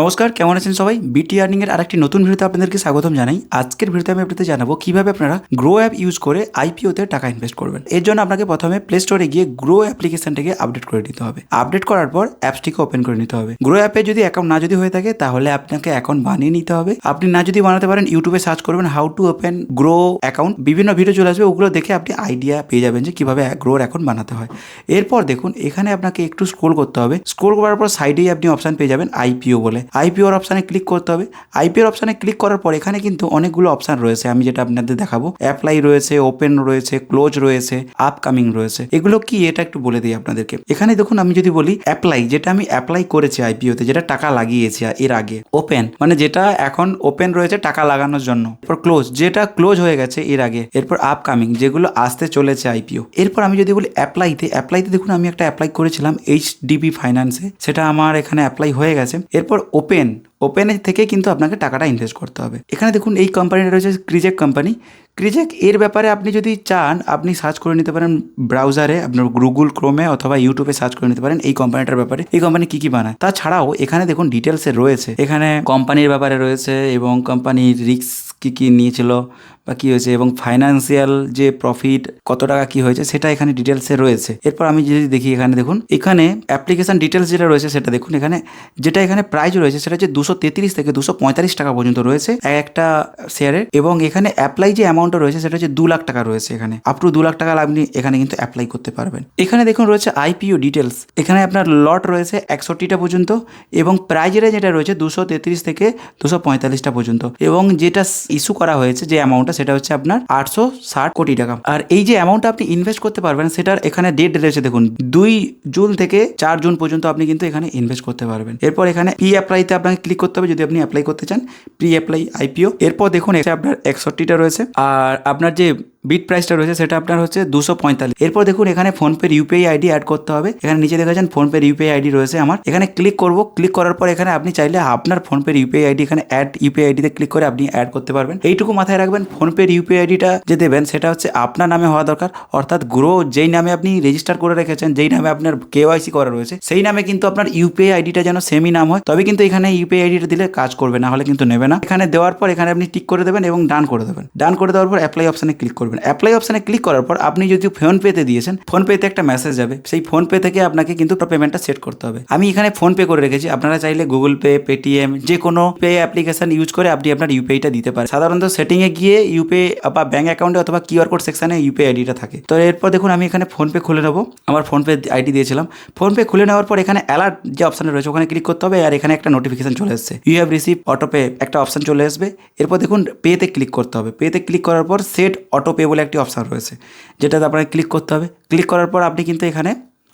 নমস্কার, কেমন আছেন সবাই? বিটি আর্নিং এর আরেকটি নতুন ভিডিওতে আপনাদেরকে স্বাগতম জানাই। আজকের ভিডিওতে আমি আপনাদের জানাব কীভাবে আপনারা গ্রো অ্যাপ ইউজ করে আইপিওতে টাকা ইনভেস্ট করবেন। এর জন্য আপনাকে প্রথমে প্লে স্টোরে গিয়ে গ্রো অ্যাপ্লিকেশনটাকে আপডেট করে নিতে হবে। আপডেট করার পর অ্যাপসটিকে ওপেন করে নিতে হবে। গ্রো অ্যাপে যদি অ্যাকাউন্ট না যদি হয়ে থাকে, তাহলে আপনাকে অ্যাকাউন্ট বানিয়ে নিতে হবে। আপনি না যদি বানাতে পারেন ইউটিউবে সার্চ করবেন how to open Groww account বিভিন্ন ভিডিও চলে আসবে, ওগুলো দেখে আপনি আইডিয়া পেয়ে যাবেন যে কীভাবে গ্রোর অ্যাকাউন্ট বানাতে হয়। এরপর দেখুন, এখানে আপনাকে একটু স্ক্রোল করতে হবে। স্ক্রোল করার পর সাইডেই আপনি অপশন পেয়ে যাবেন আইপিও বলে। আইপিওর অপশানে ক্লিক করতে হবে। আইপিওর অপশানে ক্লিক করার পর এখানে কিন্তু অনেকগুলো অপশান রয়েছে। আমি যেটা আপনাদের দেখাবো। অ্যাপ্লাই রয়েছে ওপেন রয়েছে ক্লোজ রয়েছে আপকামিং রয়েছে। এগুলো কি? এটা একটু বলে দিই আপনাদেরকে। এখানে দেখুন, আমি যদি বলি অ্যাপ্লাই যেটা আমি অ্যাপ্লাই করেছি আইপিওতে যেটা টাকা লাগিয়েছি এর আগে ওপেন মানে যেটা এখন ওপেন রয়েছে টাকা লাগানোর জন্য। এরপর ক্লোজ যেটা ক্লোজ হয়ে গেছে এর আগে, এরপর আপকামিং যেগুলো আসতে চলেছে আইপিও এরপর আমি যদি বলি অ্যাপ্লাইতে অ্যাপ্লাইতে দেখুন, আমি একটা অ্যাপ্লাই করেছিলাম এইচ ডিবি ফাইন্যান্সে সেটা আমার এখানে অ্যাপ্লাই হয়ে গেছে। এরপর ওপেন ওপেনের থেকে কিন্তু আপনাকে টাকাটা ইনভেস্ট করতে হবে। এখানে দেখুন, এই কোম্পানিটা রয়েছে ক্রিজেক কোম্পানি ক্রিজেক এর ব্যাপারে আপনি যদি চান, আপনি সার্চ করে নিতে পারেন ব্রাউজারে আপনার গুগল ক্রোমে অথবা ইউটিউবে সার্চ করে নিতে পারেন এই কোম্পানিটার ব্যাপারে। এই কোম্পানি কী কী বানায়? তাছাড়াও এখানে দেখুন ডিটেলসে রয়েছে। এখানে কোম্পানির ব্যাপারে রয়েছে এবং কোম্পানির রিস্ক কী কী নিয়েছিল বা কী হয়েছে এবং ফাইন্যান্সিয়াল যে প্রফিট কত টাকা কি হয়েছে সেটা এখানে ডিটেলসে রয়েছে। এরপর আমি যদি দেখি এখানে দেখুন, এখানে অ্যাপ্লিকেশন ডিটেলস যেটা রয়েছে সেটা দেখুন, এখানে যেটা এখানে প্রাইস রয়েছে সেটা হচ্ছে দুশো তেত্রিশ থেকে দুশো পঁয়তাল্লিশ টাকা পর্যন্ত রয়েছে এক একটা শেয়ারের এবং এখানে অ্যাপ্লাই যে অ্যামাউন্টটা রয়েছে সেটা হচ্ছে দু লাখ টাকা রয়েছে এখানে। আপ টু দু লাখ টাকা আপনি এখানে কিন্তু অ্যাপ্লাই করতে পারবেন। এখানে দেখুন রয়েছে আইপিও ডিটেলস এখানে আপনার লট রয়েছে একষট্টিটা পর্যন্ত এবং প্রাইজের যেটা রয়েছে দুশো তেত্রিশ থেকে দুশো পঁয়তাল্লিশটা পর্যন্ত এবং যেটা ইস্যু করা হয়েছে যে অ্যামাউন্টটা সেটা হচ্ছে আপনার আটশো ষাট কোটি টাকা। আর এই যে অ্যামাউন্টটা আপনি ইনভেস্ট করতে পারবেন, সেটার এখানে ডেট রয়েছে দেখুন, দুই জুন থেকে চার জুন পর্যন্ত আপনি কিন্তু এখানে ইনভেস্ট করতে পারবেন। এরপর এখানে প্রি অ্যাপ্লাইতে আপনাকে ক্লিক করতে হবে যদি আপনি অ্যাপ্লাই করতে চান প্রি অ্যাপ্লাই আইপিও এরপর দেখুন, এখানে আপনার একষট্টিটা রয়েছে। আর আপনার যে বিট প্রাইসটা রয়েছে, সেটা আপনার হচ্ছে দুশো পঁয়তাল্লিশ। এরপর দেখুন, এখানে ফোনপের ইউপিআই আইডি অ্যাড করতে হবে। এখানে নিচে দেখেছেন ফোনপের ইউপিআই আইডি রয়েছে আমার। এখানে ক্লিক করব। ক্লিক করার পর এখানে আপনি চাইলে আপনার ফোনপের ইউপিআই আইডি এখানে অ্যাড ইউপিআই আইডিতে ক্লিক করে আপনি অ্যাড করতে পারবেন। এইটুকু মাথায় রাখবেন, ফোনপের ইউপিআই আইডিটা যে দেবেন, সেটা হচ্ছে আপনার নামে হওয়া দরকার। অর্থাৎ গ্রো যেই নামে আপনি রেজিস্টার করে রেখেছেন, যেই নামে আপনার কেওয়াইসি করা রয়েছে, সেই নামে কিন্তু আপনার ইউপিআই আইডিটা যেন সেমই নাম হয়। তবে কিন্তু এখানে ইউপিআই আইডিটা দিলে কাজ করবে না, হলে কিন্তু নেবে না। এখানে দেওয়ার পর এখানে আপনি টিক করে দেবেন এবং ডান করে দেবেন। ডান করে দেওয়ার পর অ্যাপ্লাই অপশানে ক্লিক করবেন। অ্যাপ্লাই অপশানে ক্লিক করার পর আপনি যদি ফোন পেতে দিয়েছেন ফোন পেতে একটা মেসেজ যাবে। সেই ফোন পে থেকে আপনাকে কিন্তু পেমেন্টটা সেট করতে হবে। আমি এখানে ফোন পে করে রেখেছি। আপনারা চাইলে গুগল পে পেটিএম যে কোনো পে অ্যাপ্লিকেশন ইউজ করে আপনি আপনার ইউপিআইটা দিতে পারেন। সাধারণত সেটিংয়ে গিয়ে ইউপিআই বা ব্যাঙ্ক অ্যাকাউন্টে অথবা কিউআর কোড সেকশনে ইউপিআই আইডিটা থাকে। তো এরপর দেখুন, আমি এখানে ফোন পে খুলে নেব। আমার ফোন পে আইডি দিয়েছিলাম। ফোন পে খুলে নেওয়ার পর এখানে অ্যালার্ট যে অপশন রয়েছে, ওখানে ক্লিক করতে হবে আর এখানে একটা নোটিফিকেশন চলে এসছে। You have receive auto pay একটা অপশন চলে আসবে এরপর দেখুন পেতে ক্লিক করতে হবে। পেতে ক্লিক করার পর সেট অটো পে বলে একটি অপশান রয়েছে। যেটাতে আপনাকে ক্লিক করতে হবে। ক্লিক করার পর আপনি কিন্তু এখানে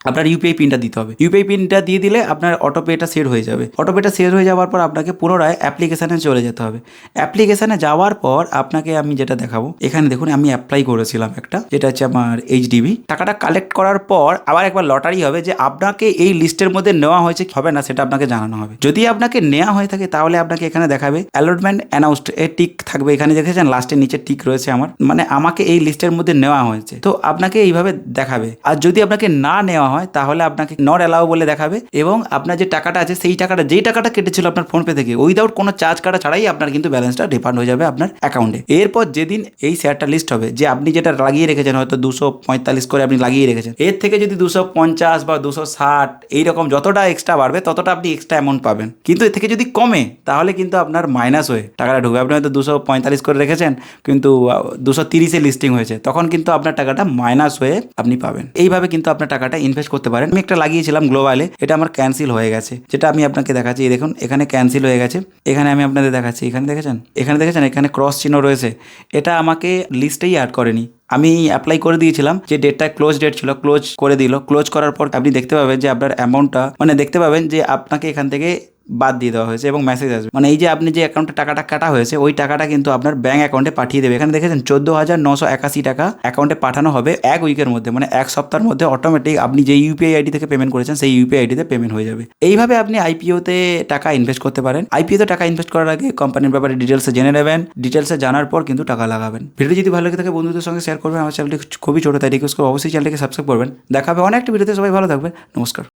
আপনার ইউপিআই পিনটা দিতে হবে। ইউপিআই পিনটা দিয়ে দিলে আপনার অটোপেটা সেট হয়ে যাবে। অটোপেটা সেট হয়ে যাওয়ার পর আপনাকে পুনরায় অ্যাপ্লিকেশানে চলে যেতে হবে। অ্যাপ্লিকেশানে যাওয়ার পর আপনাকে আমি যেটা দেখাবো, এখানে দেখুন আমি অ্যাপ্লাই করেছিলাম একটা, যেটা হচ্ছে আমার এইচডিবি টাকাটা কালেক্ট করার পর আবার একবার লটারি হবে যে আপনাকে এই লিস্টের মধ্যে নেওয়া হয়েছে কি হবে না সেটা আপনাকে জানানো হবে। যদি আপনাকে নেওয়া হয়ে থাকে তাহলে আপনাকে এখানে দেখাবে অ্যালটমেন্ট অ্যানাউন্সড এ টিক থাকবে। এখানে দেখেছেন লাস্টের নিচে টিক রয়েছে আমার। মানে আমাকে এই লিস্টের মধ্যে নেওয়া হয়েছে। তো আপনাকে এইভাবে দেখাবে। আর যদি আপনাকে না নেওয়া হয়, তাহলে আপনাকে নট অ্যালাউ বলে দেখাবে এবং আপনার যে টাকাটা আছে, সেই টাকাটা, যেই টাকাটা কেটেছিল আপনার ফোনপে থেকে উইদাউট কোনো চার্জ কাটা ছাড়াই আপনার কিন্তু ব্যালেন্সটা রিফান্ড হয়ে যাবে আপনার অ্যাকাউন্টে এরপর যেদিন এই শেয়ারটা লিস্ট হবে, যে আপনি যেটা লাগিয়ে রেখেছেন, হয়তো দুশো পঁয়তাল্লিশ করে আপনি লাগিয়ে রেখেছেন, এর থেকে যদি দুশো পঞ্চাশ বা দুশো ষাট এইরকম যতটা এক্সট্রা বাড়বে, ততটা আপনি এক্সট্রা অ্যামাউন্ট পাবেন। কিন্তু এর থেকে যদি কমে, তাহলে কিন্তু আপনার মাইনাস হয়ে, টাকাটা ঢুকবে। আপনি হয়তো দুশো পঁয়তাল্লিশ করে রেখেছেন, কিন্তু দুশো তিরিশে লিস্টিং হয়েছে, তখন কিন্তু আপনার টাকাটা মাইনাস হয়ে আপনি পাবেন। এইভাবে কিন্তু আপনার টাকাটা ইনভেস্ট করতে পারেন। আমি একটা লাগিয়েছিলাম গ্লোবালে এটা আমার ক্যান্সেল হয়ে গেছে। যেটা আমি আপনাকে দেখাচ্ছি, এই দেখুন, এখানে ক্যান্সেল হয়ে গেছে। এখানে আমি আপনাদের দেখাচ্ছি, এখানে দেখেছেন? এখানে দেখেছেন, এখানে ক্রস চিহ্ন রয়েছে। এটা আমাকে লিস্টেই অ্যাড করেনি। আমি অ্যাপ্লাই করে দিয়েছিলাম, যে ডেটটা ক্লোজ ডেট ছিল ক্লোজ করে দিল। ক্লোজ করার পর আপনি দেখতে পাবেন যে আপনার অ্যামাউন্টটা মানে দেখতে পাবেন যে আপনাকে এখান থেকে বাদ দিয়ে দেওয়া হয়েছে এবং মেসেজ আসবে। মানে এই যে আপনি যে অ্যাকাউন্টে টাকাটা কাটা হয়েছে, ওই টাকাটা কিন্তু আপনার ব্যাঙ্ক অ্যাকাউন্টে পাঠিয়ে দেবে। এখানে দেখেছেন, চোদ্দ হাজার নশো একাশি টাকা অ্যাকাউন্টে পাঠানো হবে এক উইকের মধ্যে। মানে এক সপ্তাহের মধ্যে অটোমেটিক আপনি যে ইউপিআই আইডি থেকে পেমেন্ট করেছেন, সেই ইউপিআই আইডিতে পেমেন্ট হয়ে যাবে। এইভাবে আপনি আইপিওতে টাকা ইনভেস্ট করতে পারেন। আইপিওতে টাকা ইনভেস্ট করার আগে কোম্পানির ব্যাপারে ডিটেলসে জেনে নেবেন। ডিটেলসে জানার পর কিন্তু টাকা লাগাবেন। ভিডিও যদি ভালো লাগে থাকে, বন্ধুদের সঙ্গে শেয়ার করবেন। আমার চ্যানেলটি খুবই ছোটো, তাই রিকোয়েস্ট করব অবশ্যই চ্যানেলটিকে সাবস্ক্রাইব করবেন। দেখা হবে অনেক ভিডিওতে। সবাই ভালো থাকবে নমস্কার।